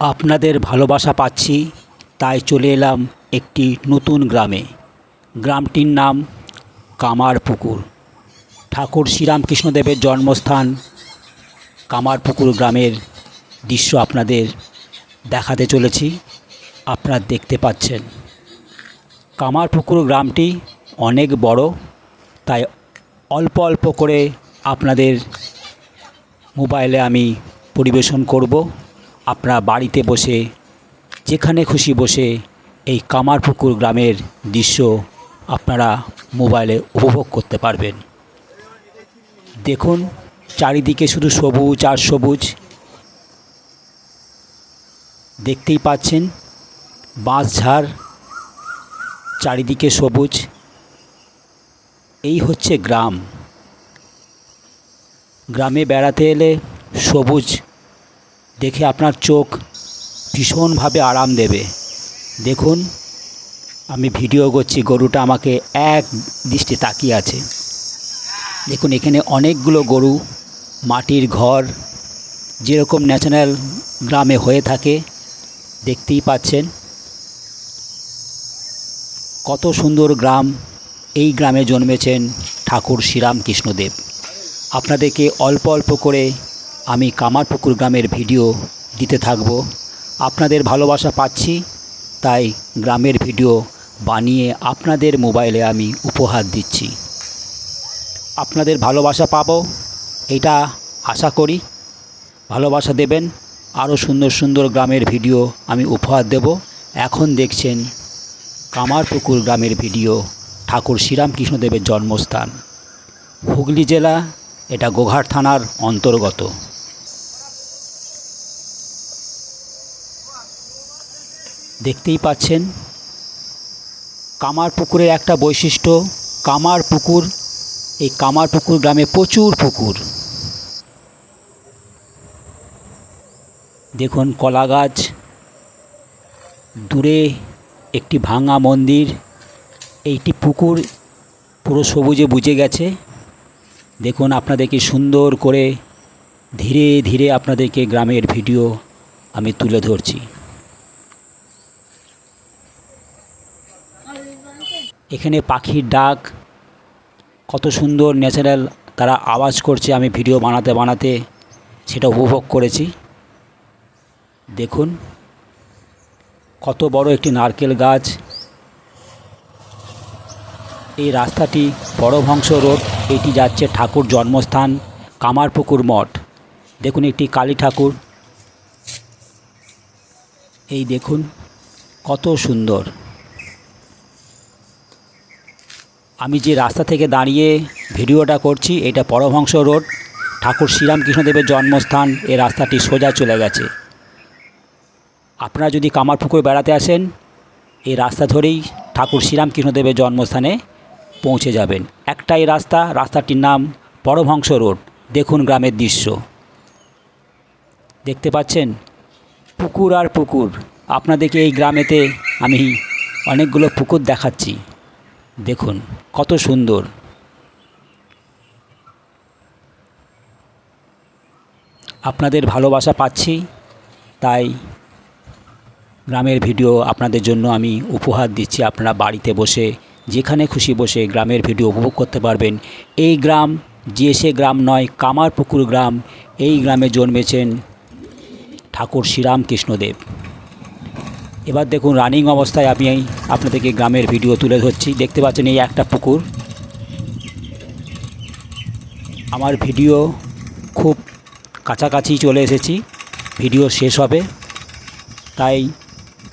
আপনাদের ভালোবাসা পাচ্ছি, তাই চলে এলাম একটি নতুন গ্রামে। গ্রামটির নাম কামারপুকুর। ঠাকুর শ্রীরামকৃষ্ণদেবের জন্মস্থান কামারপুকুর গ্রামের দৃশ্য আপনাদের দেখাতে চলেছি, আপনারা দেখতে পাচ্ছেন। কামারপুকুর গ্রামটি অনেক বড়, তাই অল্প অল্প করে আপনাদের মোবাইলে আমি পরিবেশন করব। আপনারা বাড়িতে বসে, যেখানে খুশি বসে এই কামারপুকুর গ্রামের দৃশ্য আপনারা মোবাইলে উপভোগ করতে পারবেন। দেখুন, চারিদিকে শুধু সবুজ আর সবুজ। দেখতেই পাচ্ছেন বাঁশঝাড় চারিদিকে সবুজ। এই হচ্ছে গ্রাম। গ্রামে বেড়াতে এলে সবুজ দেখে আপনার চোখ ভীষণভাবে আরাম দেবে। দেখুন, আমি ভিডিও করছি, গরুটা আমাকে এক দৃষ্টি তাকিয়ে আছে। দেখুন, এখানে অনেকগুলো গরু, মাটির ঘর, যেরকম ন্যাচারাল গ্রামে হয়ে থাকে, দেখতেই পাচ্ছেন। কত সুন্দর গ্রাম এই গ্রামে জন্মেছেন ঠাকুর শ্রীরামকৃষ্ণদেব। আপনাদেরকে অল্প অল্প করে আমি কামারপুকুর গ্রামের ভিডিও দিতে থাকব। আপনাদের ভালোবাসা পাচ্ছি, তাই গ্রামের ভিডিও বানিয়ে আপনাদের মোবাইলে আমি উপহার দিচ্ছি। আপনাদের ভালোবাসা পাবো, এটা আশা করি। ভালোবাসা দেবেন, আরও সুন্দর সুন্দর গ্রামের ভিডিও আমি উপহার দেব। এখন দেখছেন কামারপুকুর গ্রামের ভিডিও, ঠাকুর শ্রীরামকৃষ্ণদেবের জন্মস্থান। হুগলি জেলা, এটা গোঘাট থানার অন্তর্গত। দেখতেই পাচ্ছেন, কামার পুকুরের একটা বৈশিষ্ট্য, কামার পুকুর, এই কামার পুকুর গ্রামে প্রচুর পুকুর। দেখুন কলা গাছ, দূরে একটি ভাঙা মন্দির, এইটি পুকুর পুরো সবুজে বুঝে গেছে। দেখুন আপনাদেরকে সুন্দর করে ধীরে ধীরে আপনাদেরকে গ্রামের ভিডিও আমি তুলে ধরছি। এখানে পাখির ডাক, কত সুন্দর ন্যাচারাল তারা আওয়াজ করছে আমি ভিডিও বানাতে বানাতে, সেটা উপভোগ করেছি। দেখুন, কত বড় একটি নারকেল গাছ। এই রাস্তাটি বড়ভংশ রোড, এটি যাচ্ছে ঠাকুর জন্মস্থান, কামারপুকুর মঠ। দেখুন একটি কালী ঠাকুর। এই দেখুন, কত সুন্দর। আমি যে রাস্তা থেকে দাঁড়িয়ে ভিডিওটা করছি, এটা পরভংশ রোড। ঠাকুর শ্রীরামকৃষ্ণদেবের জন্মস্থান, এ রাস্তাটি সোজা চলে গেছে। আপনারা যদি কামারপুকুর বেড়াতে আসেন এই রাস্তা ধরেই ঠাকুর শ্রীরামকৃষ্ণদেবের জন্মস্থানে পৌঁছে যাবেন। একটাই রাস্তা, রাস্তাটির নাম পরভংশ রোড। দেখুন গ্রামের দৃশ্য। দেখতে পাচ্ছেন? পুকুর আর পুকুর। আপনাদেরকে এই গ্রামেতে আমি অনেকগুলো পুকুর দেখাচ্ছি। দেখুন, কত সুন্দর। আপনাদের ভালোবাসা পাচ্ছি, তাই গ্রামের ভিডিও আপনাদের জন্য আমি উপহার দিচ্ছি। আপনারা বাড়িতে বসে, যেখানে খুশি বসে গ্রামের ভিডিও উপভোগ করতে পারবেন। এই গ্রাম যে সে গ্রাম নয়, কামারপুকুর গ্রাম, এই গ্রামে জন্মেছেন ঠাকুর শ্রীরামকৃষ্ণদেব। এবার দেখুন রানিং অবস্থায় আমি আপনাদেরকে গ্রামের ভিডিও তুলে ধরছি। দেখতে পাচ্ছেন এই একটা পুকুর। আমার ভিডিও খুব কাছাকাছি চলে এসেছি। ভিডিও শেষ হবে। তাই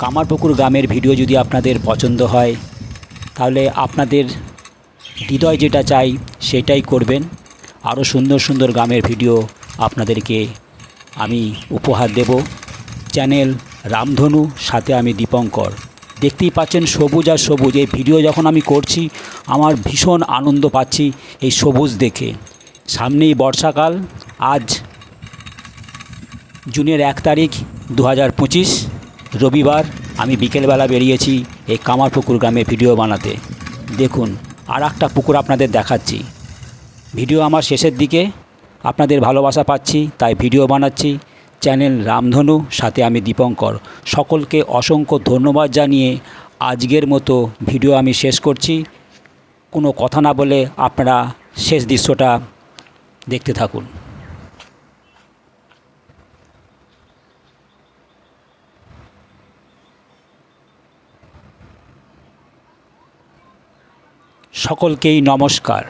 কামারপুকুর গ্রামের ভিডিও যদি আপনাদের পছন্দ হয়, তাহলে আপনাদের হৃদয় যেটা চাই সেটাই করবেন। আরও সুন্দর সুন্দর গ্রামের ভিডিও আপনাদেরকে আমি উপহার দেব। চ্যানেল রামধনু, সাথে আমি দীপঙ্কর। দেখতেই পাচ্ছেন সবুজ আর সবুজ। এই ভিডিও যখন আমি করছি, আমার ভীষণ আনন্দ পাচ্ছি এই সবুজ দেখে। সামনেই বর্ষাকাল। আজ জুনের এক তারিখ দু হাজার পঁচিশ, রবিবার আমি বিকেলবেলা বেরিয়েছি এই কামারপুকুর গ্রামে ভিডিও বানাতে। দেখুন আর একটা পুকুর আপনাদের দেখাচ্ছি। ভিডিও আমার শেষের দিকে। আপনাদের ভালোবাসা পাচ্ছি, তাই ভিডিও বানাচ্ছি। চ্যানেল রামধনু, সাথে আমি দীপঙ্কর। সকলকে অসংখ্য ধন্যবাদ জানিয়ে আজকের মতো ভিডিও আমি শেষ করছি। কোনো কথা না বলে আপনারা শেষ দৃশ্যটা দেখতে থাকুন। সকলকেই নমস্কার।